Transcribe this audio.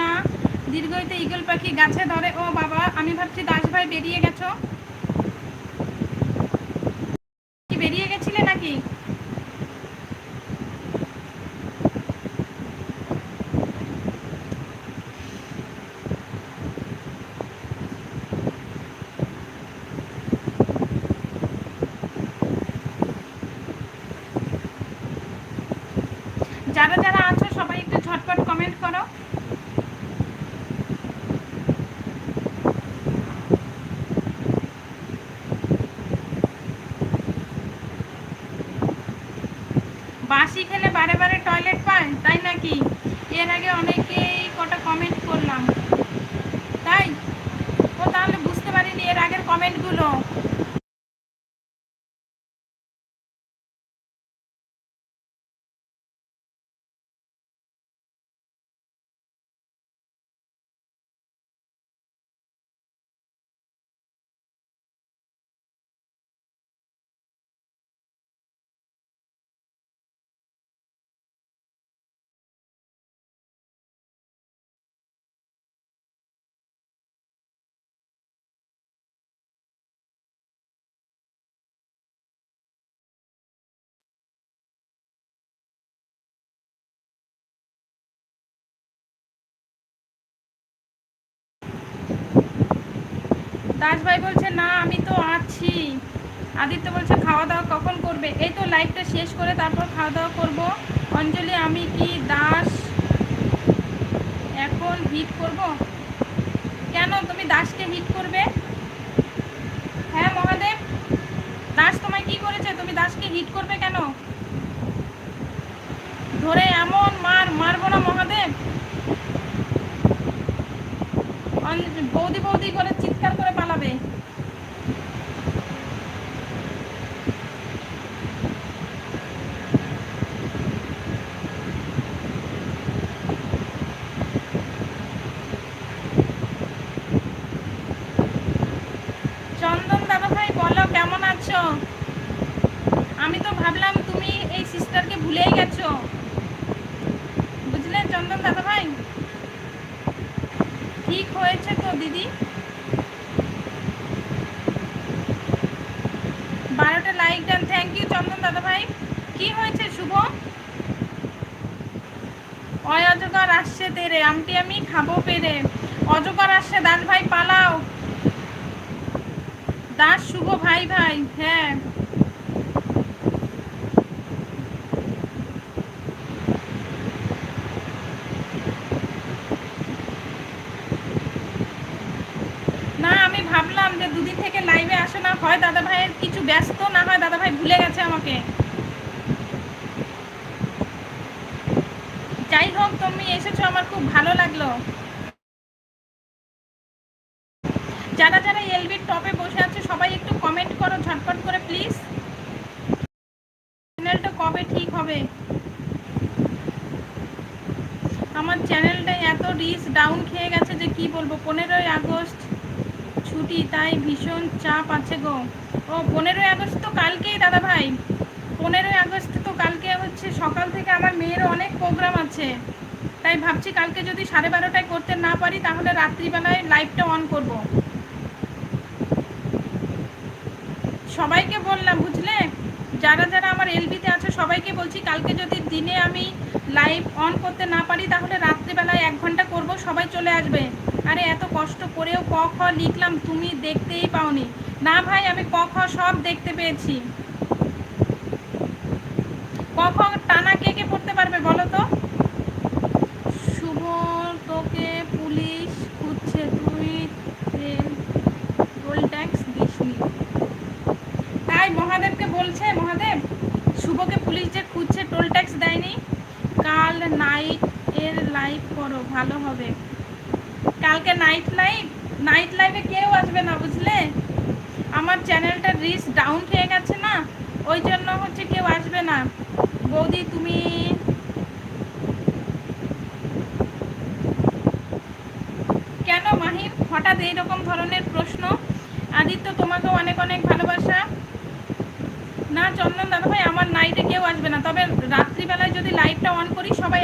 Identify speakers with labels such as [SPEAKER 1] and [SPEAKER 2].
[SPEAKER 1] না। দীর্ঘইতে ইগল পাখি গাছে ধরে। ও বাবা, আমি ভাবছি দাস ভাই বেরিয়ে গেছো। বেরিয়ে গেছিলে নাকি? যারা যারা আছো, সবাই একটু ঝটপট কমেন্ট করো। বাসি খেলে বারে বারে টয়লেট পায়, তাই নাকি? এর আগে অনেকেই কটা কমেন্ট করলাম। তাই? ও তাহলে বুঝতে পারিনি এর আগের কমেন্টগুলো দাস ভাই বলছে, না, আমি তো আছি। আদিত্য বলছে খাওয়া দাওয়া কখন করবে? এই তো লাইভটা শেষ করে তারপর খাওয়া দাওয়া করব। অঞ্জলি, আমি কি দাস এখন হিট করব? কেন তুমি দাসকে হিট করবে? হ্যাঁ মহাদেব, দাস তোমায় কি করেছে? তুমি দাসকে হিট করবে কেন? ধরে এমন মার, মারবো না মহাদেব। বৌদি বৌদি করে চন্দন দাদা ভাই, বলো, কেমন আছো? আমি তো ভাবলাম তুমি এই সিস্টারকে ভুলেই গেছো। বুঝলে চন্দন দাদা ভাই? ঠিক হয়েছে তো, দিদি? বারোটা like then thank you Chandan দাদা ভাই। কি হয়েছে, শুভ? অয় অজগর আসছে তেরে আমটি আমি খাব পেরে। অজগর আসছে, দাস ভাই পালাও। দাস, শুভ ভাই ভাই হ্যাঁ। না, আমি ভাবলাম যে দুদিন থেকে আসে না হয় দাদা ভাইয়ের কিছু ব্যস্ত না হয় দাদা ভাই ভুলে গেছে আমাকে। যাই হোক, তুমি এসেছ, আমার খুব ভালো লাগল। যারা যারা এলবির টপে বসে আছে, সবাই একটু কমেন্ট করো, ঝটপট করে প্লিজ চ্যানেলটা কবে ঠিক হবে? আমার চ্যানেলটা এত রিচ ডাউন খেয়ে গেছে যে কি বলব, পনেরোই আগস্ট। ছুটি তাই ভীষণ চাপ আছে গো। ও, পনেরোই আগস্ট তো কালকেই, দাদা ভাই। পনেরোই আগস্ট তো কালকে হচ্ছে, সকাল থেকে আমার মেয়ের অনেক প্রোগ্রাম আছে। তাই ভাবছি কালকে যদি সাড়ে বারোটায় করতে না পারি, তাহলে রাত্রিবেলায় লাইভটা অন করব। সবাইকে বললাম, বুঝলে? যারা যারা আমার এলবিতে আছে, সবাইকে বলছি, কালকে যদি দিনে আমি লাইভ অন করতে না পারি তাহলে রাত্রিবেলায় এক ঘণ্টা করব সবাই চলে আসবে। আরে এত কষ্ট করেও ক খ লিখলাম তুমি দেখতেই পাওনি। না ভাই আমি ক খ সব দেখতে পেয়েছি। ক খ টানা কে কে পড়তে পারবে বলো তো? শুভ তোকে পুলিশ খুঁজছে তুই টোল ট্যাক্স দিসনি তাই মহাদেবকে বলছে মহাদেব শুভকে পুলিশ যে খুঁজছে টোল ট্যাক্স দেয়নি। কাল নাইট এর লাইভ করো, ভালো হবে। কালকে নাইট লাইভ নাইট লাইভে কেউ আসবে না, বুঝলে? আমার চ্যানেলটা রিচ ডাউন হয়ে গেছে না, ওই জন্য হচ্ছে কেউ আসবে না। বৌদি, তুমি কেন মাহির? হঠাৎ এইরকম ধরনের প্রশ্ন। আদিত্য, তোমাকেও অনেক অনেক ভালোবাসা। না, চন্দন দাদা ভাই আমার নাইটে কেউ আসবে না। তবে রাত্রিবেলায় যদি লাইটটা অন করি, সবাই